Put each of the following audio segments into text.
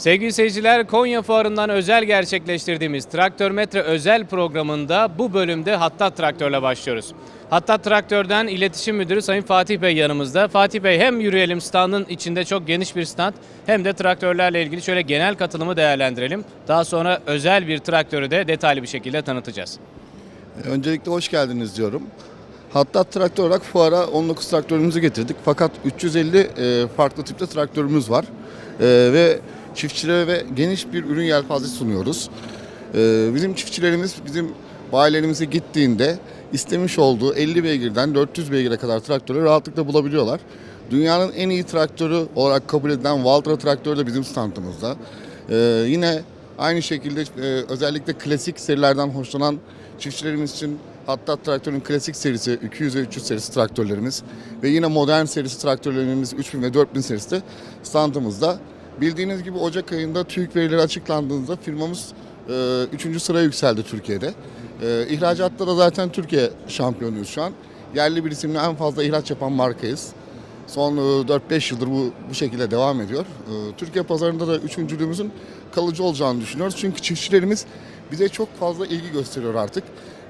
Sevgili seyirciler Konya Fuarı'ndan özel gerçekleştirdiğimiz Traktör Metre özel programında bu bölümde Hattat Traktör'le başlıyoruz. Hattat Traktör'den İletişim Müdürü Sayın Fatih Bey yanımızda. Fatih Bey hem yürüyelim standın içinde çok geniş bir stand hem de traktörlerle ilgili şöyle genel katılımı değerlendirelim. Daha sonra özel bir traktörü de detaylı bir şekilde tanıtacağız. Öncelikle hoş geldiniz diyorum. Hatta traktör olarak fuara 19 traktörümüzü getirdik. Fakat 350 e, farklı tipte traktörümüz var. E, ve çiftçilere ve geniş bir ürün yelpazesi sunuyoruz. E, bizim çiftçilerimiz bizim bayilerimize gittiğinde istemiş olduğu 50 beygirden 400 beygire kadar traktörü rahatlıkla bulabiliyorlar. Dünyanın en iyi traktörü olarak kabul edilen Valtra traktörü de bizim standımızda. E, yine Aynı şekilde e, özellikle klasik serilerden hoşlanan çiftçilerimiz için hatta traktörün klasik serisi 200 ve 300 serisi traktörlerimiz ve yine modern serisi traktörlerimiz 3000 ve 4000 serisi de standımızda. Bildiğiniz gibi Ocak ayında TÜİK verileri açıklandığında firmamız 3. sıraya yükseldi Türkiye'de. E, ihracatta da zaten Türkiye şampiyonuyuz şu an. Yerli bir isimle en fazla ihraç yapan markayız. Son e, 4-5 yıldır bu, bu şekilde devam ediyor. E, Türkiye pazarında da üçüncülüğümüzün kalıcı olacağını düşünüyoruz. Çünkü çiftçilerimiz bize çok fazla ilgi gösteriyor artık.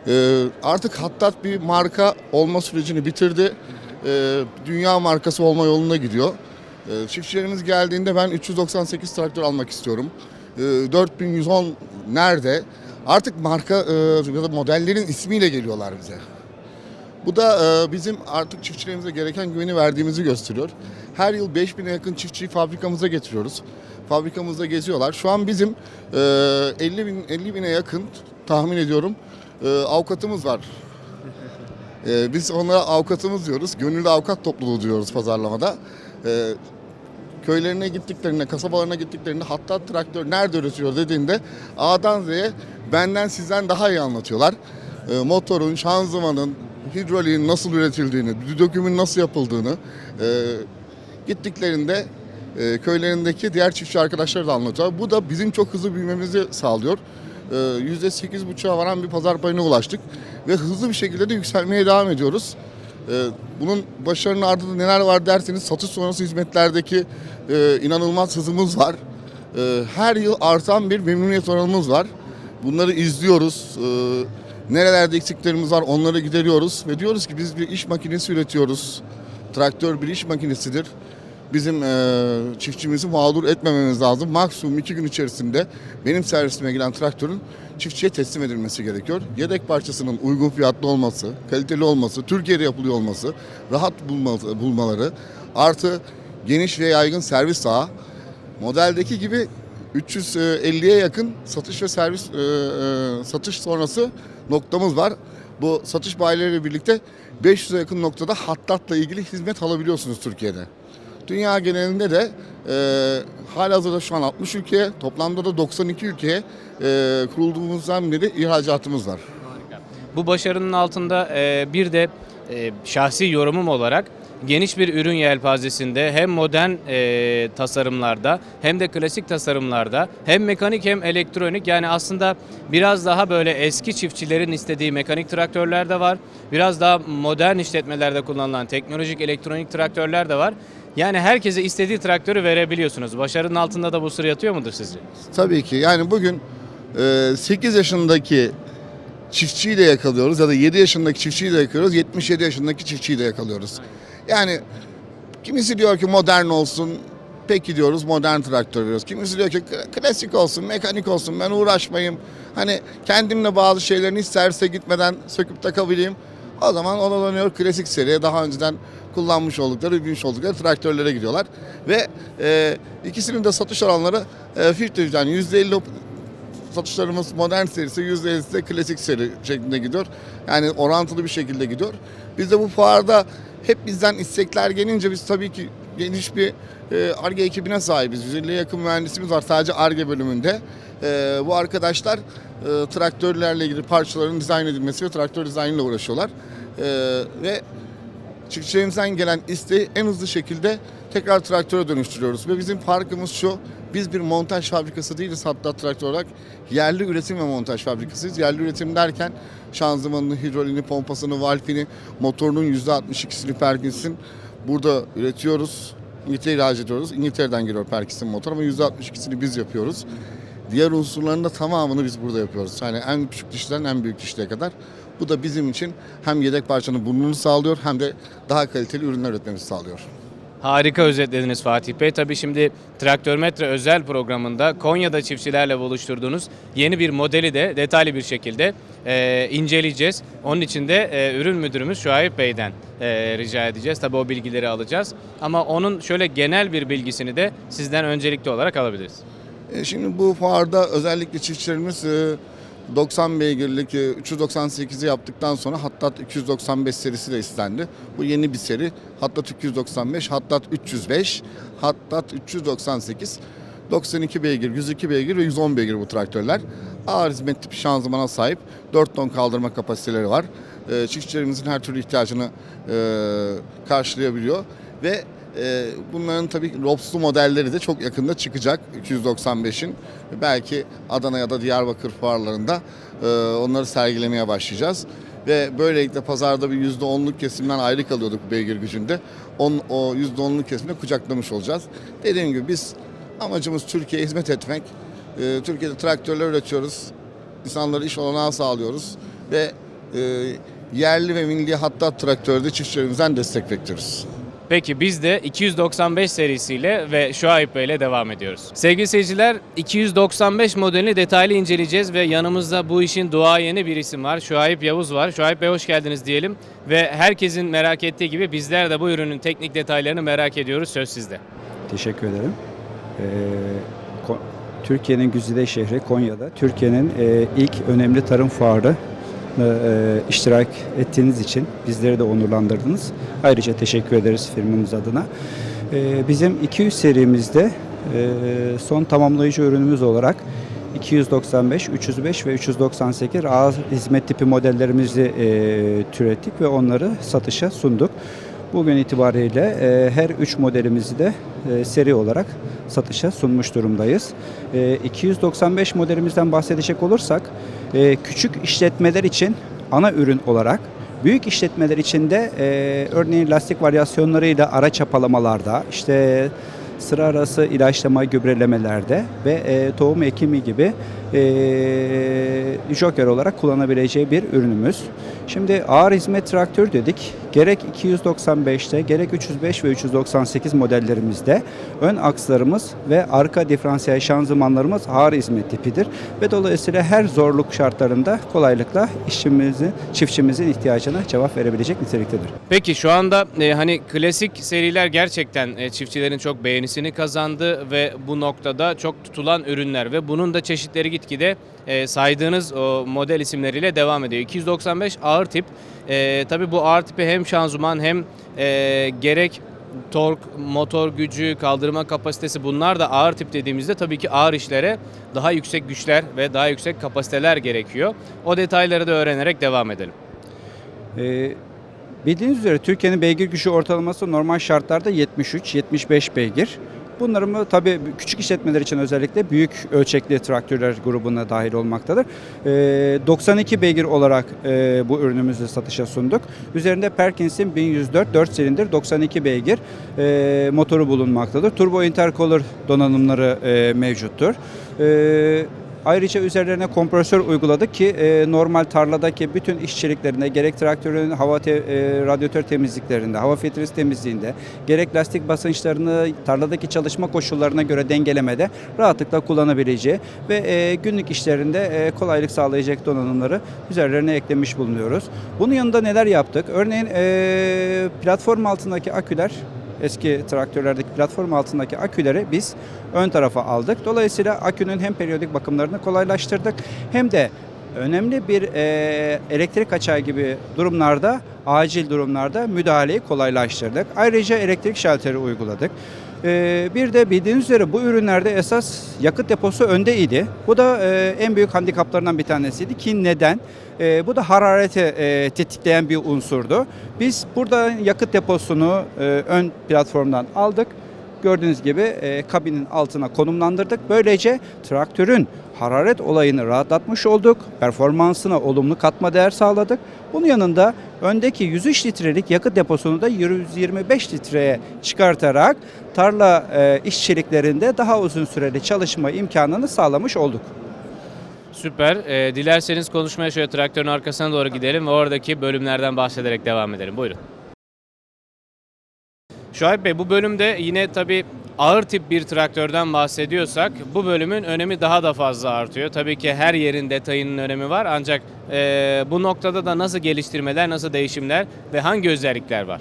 E, Artık Hattat bir marka olma sürecini bitirdi. E, Dünya markası olma yoluna gidiyor. E, Çiftçilerimiz geldiğinde ben 398 traktör almak istiyorum. E, 4110 nerede? Artık marka e, ya da modellerin ismiyle geliyorlar bize. Bu da e, bizim artık çiftçilerimize gereken güveni verdiğimizi gösteriyor. Her yıl 5000'e yakın çiftçiyi fabrikamıza getiriyoruz. Fabrikamızda geziyorlar. Şu an bizim e, 50 bin 50 bine yakın tahmin ediyorum e, avukatımız var. E, biz onlara avukatımız diyoruz. Gönüllü avukat topluluğu diyoruz pazarlamada. E, köylerine gittiklerinde, kasabalarına gittiklerinde hatta traktör nerede üretiyor dediğinde A'dan Z'ye benden sizden daha iyi anlatıyorlar. E, motorun, şanzımanın, hidroliğin nasıl üretildiğini, dökümün nasıl yapıldığını e, gittiklerinde e, köylerindeki diğer çiftçi arkadaşlar da anlatıyor. Bu da bizim çok hızlı büyümemizi sağlıyor. E, %8,5'a varan bir pazar payına ulaştık ve hızlı bir şekilde de yükselmeye devam ediyoruz. Ee, Bunun başarının ardında neler var derseniz satış sonrası hizmetlerdeki e, inanılmaz hızımız var. E, her yıl artan bir memnuniyet oranımız var. Bunları izliyoruz. Nerelerde eksiklerimiz var onları gideriyoruz ve diyoruz ki biz bir iş makinesi üretiyoruz. Traktör bir iş makinesidir. Bizim e, çiftçimizi mağdur etmememiz lazım. Maksimum iki gün içerisinde benim servisime gelen traktörün çiftçiye teslim edilmesi gerekiyor. Yedek parçasının uygun fiyatlı olması, kaliteli olması, Türkiye'de yapılıyor olması, rahat bulma- bulmaları, artı geniş ve yaygın servis ağı, modeldeki gibi 350'ye yakın satış ve servis e, e, satış sonrası noktamız var. Bu satış bayileriyle birlikte 500'e yakın noktada hattatla ilgili hizmet alabiliyorsunuz Türkiye'de. Dünya genelinde de e, halihazırda şu an 60 ülkeye, toplamda da 92 ülkeye e, kurulduğumuzdan beri ihracatımız var. Bu başarının altında e, bir de e, şahsi yorumum olarak geniş bir ürün yelpazesinde hem modern e, tasarımlarda hem de klasik tasarımlarda hem mekanik hem elektronik yani aslında biraz daha böyle eski çiftçilerin istediği mekanik traktörler de var. Biraz daha modern işletmelerde kullanılan teknolojik elektronik traktörler de var. Yani herkese istediği traktörü verebiliyorsunuz. Başarının altında da bu sır yatıyor mudur sizce? Tabii ki yani bugün e, 8 yaşındaki çiftçiyi de yakalıyoruz ya da 7 yaşındaki çiftçiyi de yakalıyoruz, 77 yaşındaki çiftçiyi de yakalıyoruz. Yani kimisi diyor ki modern olsun, peki diyoruz modern traktör veriyoruz. Kimisi diyor ki klasik olsun, mekanik olsun, ben uğraşmayayım. Hani kendimle bazı şeylerini hiç servise gitmeden söküp takabileyim. O zaman ona dönüyor klasik seriye daha önceden kullanmış oldukları, binmiş oldukları traktörlere gidiyorlar. Ve e, ikisinin de satış oranları e, 50 yani %50 satışlarımız modern serisi %50'si de klasik seri şeklinde gidiyor. Yani orantılı bir şekilde gidiyor. Biz de bu fuarda hep bizden istekler gelince biz tabii ki geniş bir e, ARGE ekibine sahibiz. 150'ye yakın mühendisimiz var sadece ARGE bölümünde. E, bu arkadaşlar e, traktörlerle ilgili parçaların dizayn edilmesi ve traktör dizaynıyla uğraşıyorlar. E, ve çiftçilerimizden gelen isteği en hızlı şekilde tekrar traktöre dönüştürüyoruz. Ve bizim farkımız şu, biz bir montaj fabrikası değiliz hatta traktör olarak. Yerli üretim ve montaj fabrikasıyız. Yerli üretim derken şanzımanını, hidrolini, pompasını, valfini, motorunun %62'sini Perkins'in burada üretiyoruz. İngiltere'ye ihraç ediyoruz. İngiltere'den geliyor Perkis'in motor ama %62'sini biz yapıyoruz. Diğer unsurların da tamamını biz burada yapıyoruz. Yani en küçük dişten en büyük dişliğe kadar. Bu da bizim için hem yedek parçanın bulunumunu sağlıyor hem de daha kaliteli ürünler üretmemizi sağlıyor. Harika özetlediniz Fatih Bey. Tabii şimdi Traktörmetre özel programında Konya'da çiftçilerle buluşturduğunuz yeni bir modeli de detaylı bir şekilde e, inceleyeceğiz. Onun için de e, ürün müdürümüz Şuayb Bey'den e, rica edeceğiz. Tabii o bilgileri alacağız. Ama onun şöyle genel bir bilgisini de sizden öncelikli olarak alabiliriz. E, Şimdi bu fuarda özellikle çiftçilerimiz e, 90 beygirlik e, 398'i yaptıktan sonra Hattat 295 serisi de istendi. Bu yeni bir seri. Hattat 295, Hattat 305, Hattat 398. 92 beygir, 102 beygir ve 110 beygir bu traktörler. Ağır hizmet tipi şanzımana sahip. 4 ton kaldırma kapasiteleri var. E, Çiftçilerimizin her türlü ihtiyacını e, karşılayabiliyor. Ve e, bunların tabii Robs'lu modelleri de çok yakında çıkacak 295'in. Belki Adana ya da Diyarbakır fuarlarında e, onları sergilemeye başlayacağız. Ve böylelikle pazarda bir %10'luk kesimden ayrı kalıyorduk beygir gücünde. On, o %10'luk kesimde kucaklamış olacağız. Dediğim gibi biz amacımız Türkiye'ye hizmet etmek. E, Türkiye'de traktörler üretiyoruz. İnsanlara iş olanağı sağlıyoruz. Ve e, yerli ve milli hatta traktörde çiftçilerimizden destek bekliyoruz. Peki biz de 295 serisiyle ve Şuayb Bey ile devam ediyoruz. Sevgili seyirciler 295 modelini detaylı inceleyeceğiz ve yanımızda bu işin duayeni bir isim var. Şuayb Yavuz var. Şuayb Bey hoş geldiniz diyelim. Ve herkesin merak ettiği gibi bizler de bu ürünün teknik detaylarını merak ediyoruz. Söz sizde. Teşekkür ederim. Ee, Türkiye'nin güzide şehri Konya'da Türkiye'nin e, ilk önemli tarım fuarı e, iştirak ettiğiniz için bizleri de onurlandırdınız. Ayrıca teşekkür ederiz firmamız adına. Ee, bizim 200 serimizde e, son tamamlayıcı ürünümüz olarak 295, 305 ve 398 ağır hizmet tipi modellerimizi e, türettik ve onları satışa sunduk. Bugün itibariyle e, her üç modelimizi de e, seri olarak satışa sunmuş durumdayız. E, 295 modelimizden bahsedecek olursak e, küçük işletmeler için ana ürün olarak Büyük işletmeler için de e, örneğin lastik varyasyonlarıyla ara çapalamalarda, işte sıra arası ilaçlama gübrelemelerde ve e, tohum ekimi gibi e, joker olarak kullanabileceği bir ürünümüz. Şimdi ağır hizmet traktör dedik. Gerek 295'te gerek 305 ve 398 modellerimizde ön akslarımız ve arka diferansiyel şanzımanlarımız ağır hizmet tipidir. Ve dolayısıyla her zorluk şartlarında kolaylıkla işçimizin, çiftçimizin ihtiyacına cevap verebilecek niteliktedir. Peki şu anda e, hani klasik seriler gerçekten e, çiftçilerin çok beğenisini kazandı ve bu noktada çok tutulan ürünler ve bunun da çeşitleri gitgide e, saydığınız o model isimleriyle devam ediyor. 295 ağır tip. E, tabii bu ağır tipi hem şanzıman hem e, gerek tork, motor gücü, kaldırma kapasitesi bunlar da ağır tip dediğimizde tabii ki ağır işlere daha yüksek güçler ve daha yüksek kapasiteler gerekiyor. O detayları da öğrenerek devam edelim. Ee, bildiğiniz üzere Türkiye'nin beygir gücü ortalaması normal şartlarda 73-75 beygir. Bunların tabii küçük işletmeler için özellikle büyük ölçekli traktörler grubuna dahil olmaktadır. Ee, 92 beygir olarak e, bu ürünümüzü satışa sunduk. Üzerinde Perkins'in 1104 4 silindir 92 beygir e, motoru bulunmaktadır. Turbo intercooler donanımları e, mevcuttur. E, Ayrıca üzerlerine kompresör uyguladık ki e, normal tarladaki bütün işçiliklerinde gerek traktörün hava te- e, radyatör temizliklerinde, hava filtresi temizliğinde, gerek lastik basınçlarını tarladaki çalışma koşullarına göre dengelemede rahatlıkla kullanabileceği ve e, günlük işlerinde e, kolaylık sağlayacak donanımları üzerlerine eklemiş bulunuyoruz. Bunun yanında neler yaptık? Örneğin e, platform altındaki aküler eski traktörlerdeki platform altındaki aküleri biz ön tarafa aldık. Dolayısıyla akünün hem periyodik bakımlarını kolaylaştırdık hem de önemli bir e, elektrik açığı gibi durumlarda, acil durumlarda müdahaleyi kolaylaştırdık. Ayrıca elektrik şalteri uyguladık. E, bir de bildiğiniz üzere bu ürünlerde esas yakıt deposu önde idi. Bu da e, en büyük handikaplarından bir tanesiydi ki neden? E, bu da harareti e, tetikleyen bir unsurdu. Biz burada yakıt deposunu ön platformdan aldık. Gördüğünüz gibi e, kabinin altına konumlandırdık. Böylece traktörün hararet olayını rahatlatmış olduk. Performansına olumlu katma değer sağladık. Bunun yanında öndeki 103 litrelik yakıt deposunu da 125 litreye çıkartarak tarla e, işçiliklerinde daha uzun süreli çalışma imkanını sağlamış olduk. Süper. Ee, dilerseniz konuşmaya şöyle traktörün arkasına doğru gidelim ve oradaki bölümlerden bahsederek devam edelim. Buyurun. Şuayb Bey bu bölümde yine tabii ağır tip bir traktörden bahsediyorsak bu bölümün önemi daha da fazla artıyor. Tabii ki her yerin detayının önemi var ancak e, bu noktada da nasıl geliştirmeler, nasıl değişimler ve hangi özellikler var?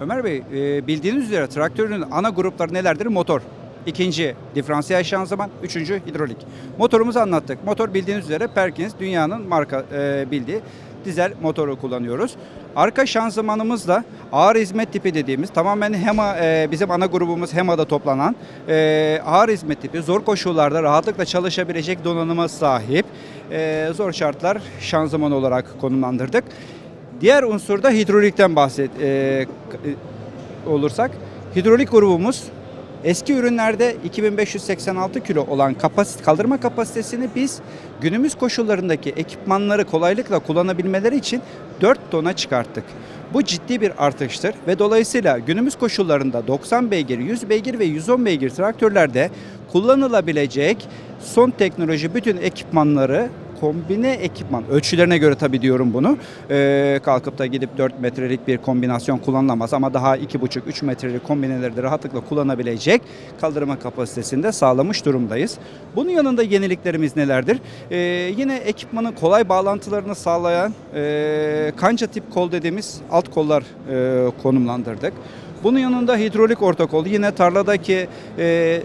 Ömer Bey e, bildiğiniz üzere traktörün ana grupları nelerdir? Motor. İkinci diferansiyel şanzıman, üçüncü hidrolik. Motorumuzu anlattık. Motor bildiğiniz üzere Perkins dünyanın marka e, bildiği dizel motoru kullanıyoruz. Arka şanzımanımız da ağır hizmet tipi dediğimiz tamamen HEMA e, bizim ana grubumuz HEMA'da toplanan e, ağır hizmet tipi zor koşullarda rahatlıkla çalışabilecek donanıma sahip e, zor şartlar şanzıman olarak konumlandırdık. Diğer unsur da hidrolikten bahset e, olursak hidrolik grubumuz eski ürünlerde 2586 kilo olan kapasit kaldırma kapasitesini biz günümüz koşullarındaki ekipmanları kolaylıkla kullanabilmeleri için 4 tona çıkarttık. Bu ciddi bir artıştır ve dolayısıyla günümüz koşullarında 90 beygir, 100 beygir ve 110 beygir traktörlerde kullanılabilecek son teknoloji bütün ekipmanları kombine ekipman ölçülerine göre tabii diyorum bunu. Ee, kalkıp da gidip 4 metrelik bir kombinasyon kullanılamaz ama daha 2,5-3 metrelik kombineleri de rahatlıkla kullanabilecek kaldırma kapasitesinde sağlamış durumdayız. Bunun yanında yeniliklerimiz nelerdir? Ee, yine ekipmanın kolay bağlantılarını sağlayan e, kanca tip kol dediğimiz alt kollar e, konumlandırdık. Bunun yanında hidrolik orta kol yine tarladaki e,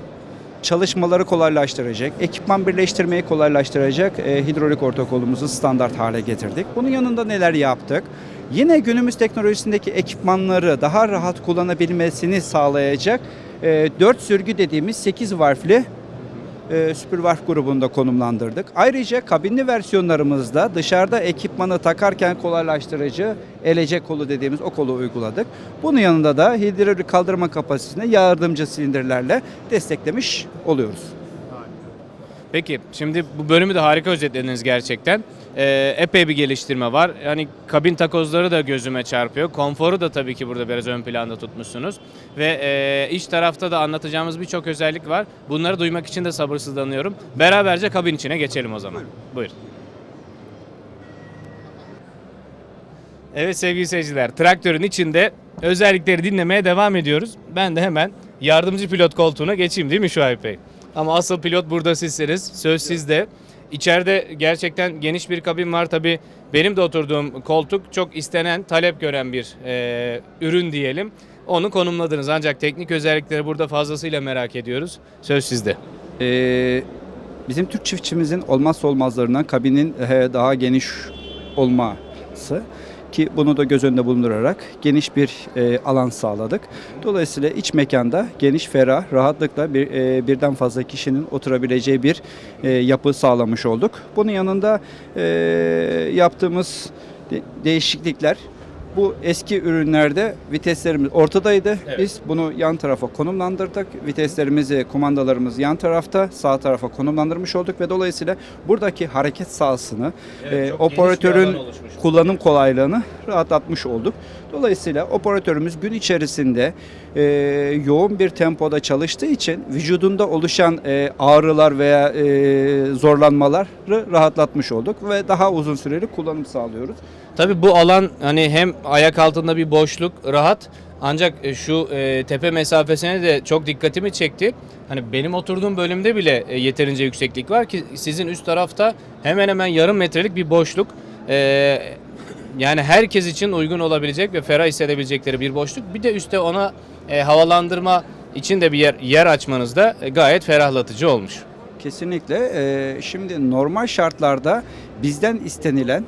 çalışmaları kolaylaştıracak, ekipman birleştirmeyi kolaylaştıracak e, hidrolik ortakolumuzu standart hale getirdik. Bunun yanında neler yaptık? Yine günümüz teknolojisindeki ekipmanları daha rahat kullanabilmesini sağlayacak e, 4 sürgü dediğimiz 8 varfli e, Superwarf grubunda konumlandırdık. Ayrıca kabinli versiyonlarımızda dışarıda ekipmanı takarken kolaylaştırıcı elece kolu dediğimiz o kolu uyguladık. Bunun yanında da hidrolik kaldırma kapasitesini yardımcı silindirlerle desteklemiş oluyoruz. Peki şimdi bu bölümü de harika özetlediniz gerçekten. Ee, epey bir geliştirme var. Yani kabin takozları da gözüme çarpıyor. Konforu da tabii ki burada biraz ön planda tutmuşsunuz. Ve e, iç tarafta da anlatacağımız birçok özellik var. Bunları duymak için de sabırsızlanıyorum. Beraberce kabin içine geçelim o zaman. Buyurun. Evet sevgili seyirciler, traktörün içinde özellikleri dinlemeye devam ediyoruz. Ben de hemen yardımcı pilot koltuğuna geçeyim değil mi Şuayb Bey? Ama asıl pilot burada sizsiniz, söz sizde. İçeride gerçekten geniş bir kabin var. Tabii benim de oturduğum koltuk çok istenen, talep gören bir e, ürün diyelim. Onu konumladınız ancak teknik özellikleri burada fazlasıyla merak ediyoruz. Söz sizde. Ee, bizim Türk çiftçimizin olmazsa olmazlarından kabinin e, daha geniş olması ki bunu da göz önünde bulundurarak geniş bir e, alan sağladık. Dolayısıyla iç mekanda geniş, ferah, rahatlıkla bir e, birden fazla kişinin oturabileceği bir e, yapı sağlamış olduk. Bunun yanında e, yaptığımız de- değişiklikler bu eski ürünlerde viteslerimiz ortadaydı. Evet. Biz bunu yan tarafa konumlandırdık. Viteslerimizi, kumandalarımız yan tarafta, sağ tarafa konumlandırmış olduk ve dolayısıyla buradaki hareket sahasını, Evet, e, operatörün kullanım kolaylığını rahatlatmış olduk. Dolayısıyla operatörümüz gün içerisinde e, yoğun bir tempoda çalıştığı için vücudunda oluşan e, ağrılar veya e, zorlanmaları rahatlatmış olduk ve daha uzun süreli kullanım sağlıyoruz. Tabii bu alan hani hem ayak altında bir boşluk rahat ancak e, şu e, tepe mesafesine de çok dikkatimi çekti. Hani benim oturduğum bölümde bile e, yeterince yükseklik var ki sizin üst tarafta hemen hemen yarım metrelik bir boşluk. E, yani herkes için uygun olabilecek ve ferah hissedebilecekleri bir boşluk. Bir de üstte ona e, havalandırma için de bir yer, yer açmanız da e, gayet ferahlatıcı olmuş. Kesinlikle. Ee, şimdi normal şartlarda bizden istenilen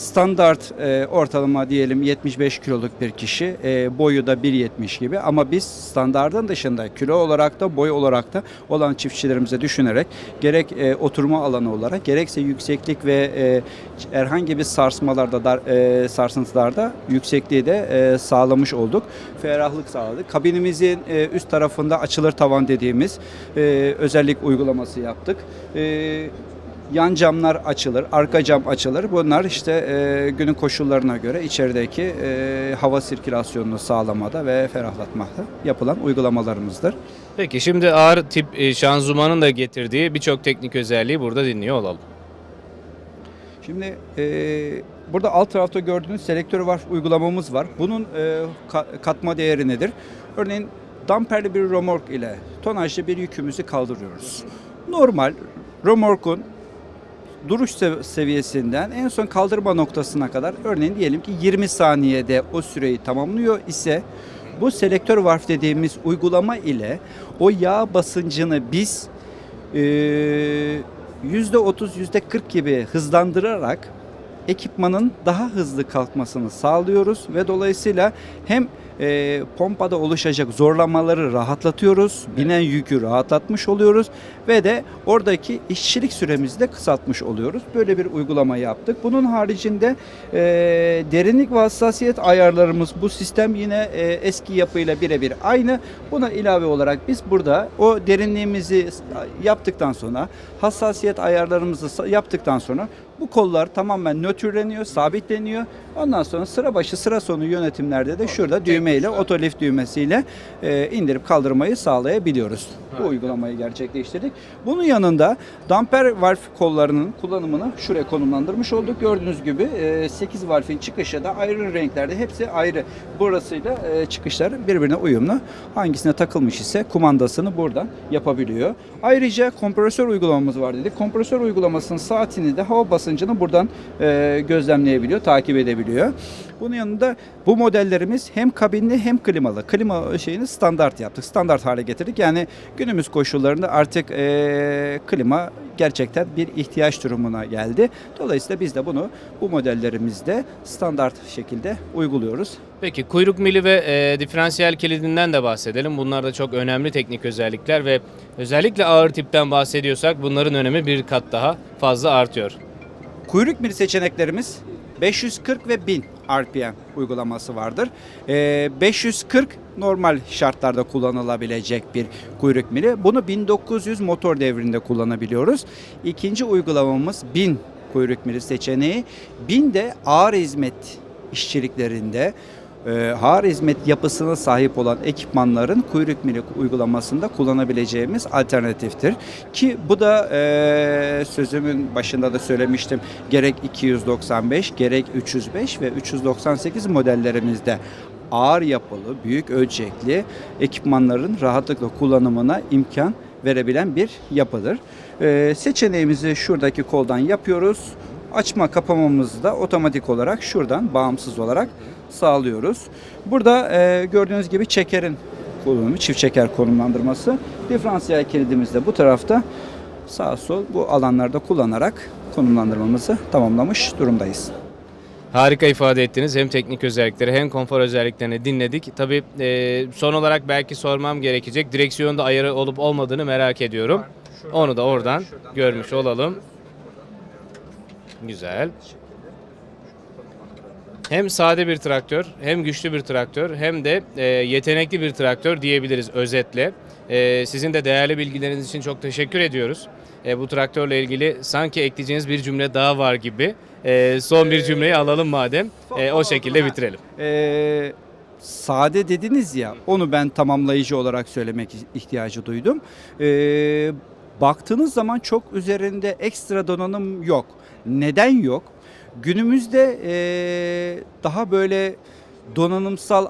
Standart e, ortalama diyelim 75 kiloluk bir kişi, e, boyu da 1.70 gibi ama biz standardın dışında kilo olarak da boy olarak da olan çiftçilerimize düşünerek gerek e, oturma alanı olarak gerekse yükseklik ve e, herhangi bir sarsmalarda dar, e, sarsıntılarda yüksekliği de e, sağlamış olduk. Ferahlık sağladık. Kabinimizin e, üst tarafında açılır tavan dediğimiz e, özellik uygulaması yaptık. E, Yan camlar açılır, arka cam açılır. Bunlar işte e, günün koşullarına göre içerideki e, hava sirkülasyonunu sağlamada ve ferahlatmakta yapılan uygulamalarımızdır. Peki şimdi ağır tip e, şanzımanın da getirdiği birçok teknik özelliği burada dinliyor olalım. Şimdi e, burada alt tarafta gördüğünüz selektör var uygulamamız var. Bunun e, ka- katma değeri nedir? Örneğin damperli bir romork ile tonajlı bir yükümüzü kaldırıyoruz. Normal romorkun duruş sev- seviyesinden en son kaldırma noktasına kadar örneğin diyelim ki 20 saniyede o süreyi tamamlıyor ise bu selektör varf dediğimiz uygulama ile o yağ basıncını biz eee, %30 %40 gibi hızlandırarak ekipmanın daha hızlı kalkmasını sağlıyoruz ve dolayısıyla hem e, pompada oluşacak zorlamaları rahatlatıyoruz, binen yükü rahatlatmış oluyoruz ve de oradaki işçilik süremizi de kısaltmış oluyoruz. Böyle bir uygulama yaptık. Bunun haricinde e, derinlik ve hassasiyet ayarlarımız bu sistem yine e, eski yapıyla birebir aynı. Buna ilave olarak biz burada o derinliğimizi yaptıktan sonra hassasiyet ayarlarımızı yaptıktan sonra bu kollar tamamen nötrleniyor, sabitleniyor. Ondan sonra sıra başı sıra sonu yönetimlerde de şurada düğmeyle, otolift düğmesiyle e, indirip kaldırmayı sağlayabiliyoruz. Bu uygulamayı gerçekleştirdik. Bunun yanında damper valf kollarının kullanımını şuraya konumlandırmış olduk. Gördüğünüz gibi e, 8 valfin çıkışı da ayrı renklerde. Hepsi ayrı. Burasıyla e, çıkışlar birbirine uyumlu. Hangisine takılmış ise kumandasını buradan yapabiliyor. Ayrıca kompresör uygulamamız var dedik. Kompresör uygulamasının saatini de hava basıncını buradan e, gözlemleyebiliyor, takip edebiliyor. Bunun yanında bu modellerimiz hem kabinli hem klimalı. Klima şeyini standart yaptık. Standart hale getirdik. Yani günümüz koşullarında artık e, klima gerçekten bir ihtiyaç durumuna geldi. Dolayısıyla biz de bunu bu modellerimizde standart şekilde uyguluyoruz. Peki kuyruk mili ve e, diferansiyel kilidinden de bahsedelim. Bunlar da çok önemli teknik özellikler ve özellikle ağır tipten bahsediyorsak bunların önemi bir kat daha fazla artıyor. Kuyruk mili seçeneklerimiz 540 ve 1000 RPM uygulaması vardır. Ee, 540 normal şartlarda kullanılabilecek bir kuyruk mili. Bunu 1900 motor devrinde kullanabiliyoruz. İkinci uygulamamız 1000 kuyruk mili seçeneği. 1000 de ağır hizmet işçiliklerinde e, ağır hizmet yapısına sahip olan ekipmanların kuyruk mili uygulamasında kullanabileceğimiz alternatiftir. Ki bu da e, sözümün başında da söylemiştim gerek 295 gerek 305 ve 398 modellerimizde ağır yapılı, büyük ölçekli ekipmanların rahatlıkla kullanımına imkan verebilen bir yapıdır. E, seçeneğimizi şuradaki koldan yapıyoruz. Açma kapamamızı da otomatik olarak şuradan bağımsız olarak sağlıyoruz. Burada e, gördüğünüz gibi çekerin kullanımı, çift çeker konumlandırması. Diferansiyel kilidimiz de bu tarafta sağ sol bu alanlarda kullanarak konumlandırmamızı tamamlamış durumdayız. Harika ifade ettiniz. Hem teknik özellikleri hem konfor özelliklerini dinledik. Tabii e, son olarak belki sormam gerekecek. Direksiyonda ayarı olup olmadığını merak ediyorum. Onu da oradan görmüş olalım. Güzel. Hem sade bir traktör, hem güçlü bir traktör, hem de e, yetenekli bir traktör diyebiliriz özetle. E, sizin de değerli bilgileriniz için çok teşekkür ediyoruz. E, bu traktörle ilgili sanki ekleyeceğiniz bir cümle daha var gibi. E, son bir cümleyi alalım madem. E, o şekilde bitirelim. Ee, sade dediniz ya onu ben tamamlayıcı olarak söylemek ihtiyacı duydum. Ee, baktığınız zaman çok üzerinde ekstra donanım yok. Neden yok? Günümüzde ee, daha böyle donanımsal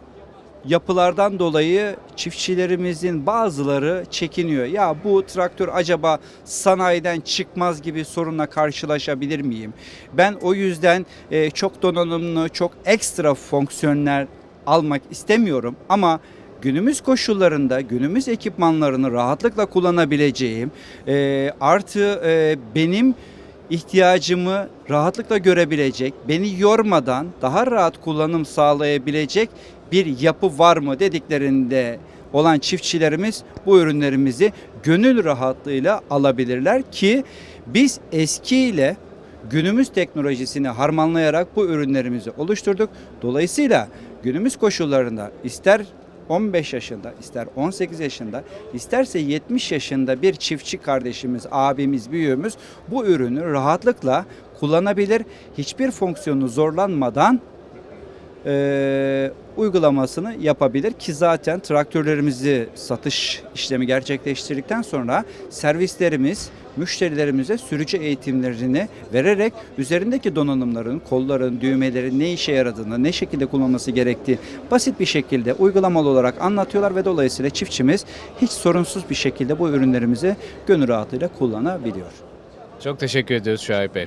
yapılardan dolayı çiftçilerimizin bazıları çekiniyor. Ya bu traktör acaba sanayiden çıkmaz gibi sorunla karşılaşabilir miyim? Ben o yüzden e, çok donanımlı, çok ekstra fonksiyonel almak istemiyorum ama günümüz koşullarında günümüz ekipmanlarını rahatlıkla kullanabileceğim e, artı e, benim ihtiyacımı rahatlıkla görebilecek, beni yormadan daha rahat kullanım sağlayabilecek bir yapı var mı dediklerinde olan çiftçilerimiz bu ürünlerimizi gönül rahatlığıyla alabilirler ki biz eskiyle günümüz teknolojisini harmanlayarak bu ürünlerimizi oluşturduk. Dolayısıyla günümüz koşullarında ister 15 yaşında, ister 18 yaşında, isterse 70 yaşında bir çiftçi kardeşimiz, abimiz, büyüğümüz bu ürünü rahatlıkla kullanabilir. Hiçbir fonksiyonu zorlanmadan eee, uygulamasını yapabilir ki zaten traktörlerimizi satış işlemi gerçekleştirdikten sonra servislerimiz müşterilerimize sürücü eğitimlerini vererek üzerindeki donanımların, kolların, düğmelerin ne işe yaradığını, ne şekilde kullanılması gerektiği basit bir şekilde uygulamalı olarak anlatıyorlar ve dolayısıyla çiftçimiz hiç sorunsuz bir şekilde bu ürünlerimizi gönül rahatlığıyla kullanabiliyor. Çok teşekkür ediyoruz Şahip Bey.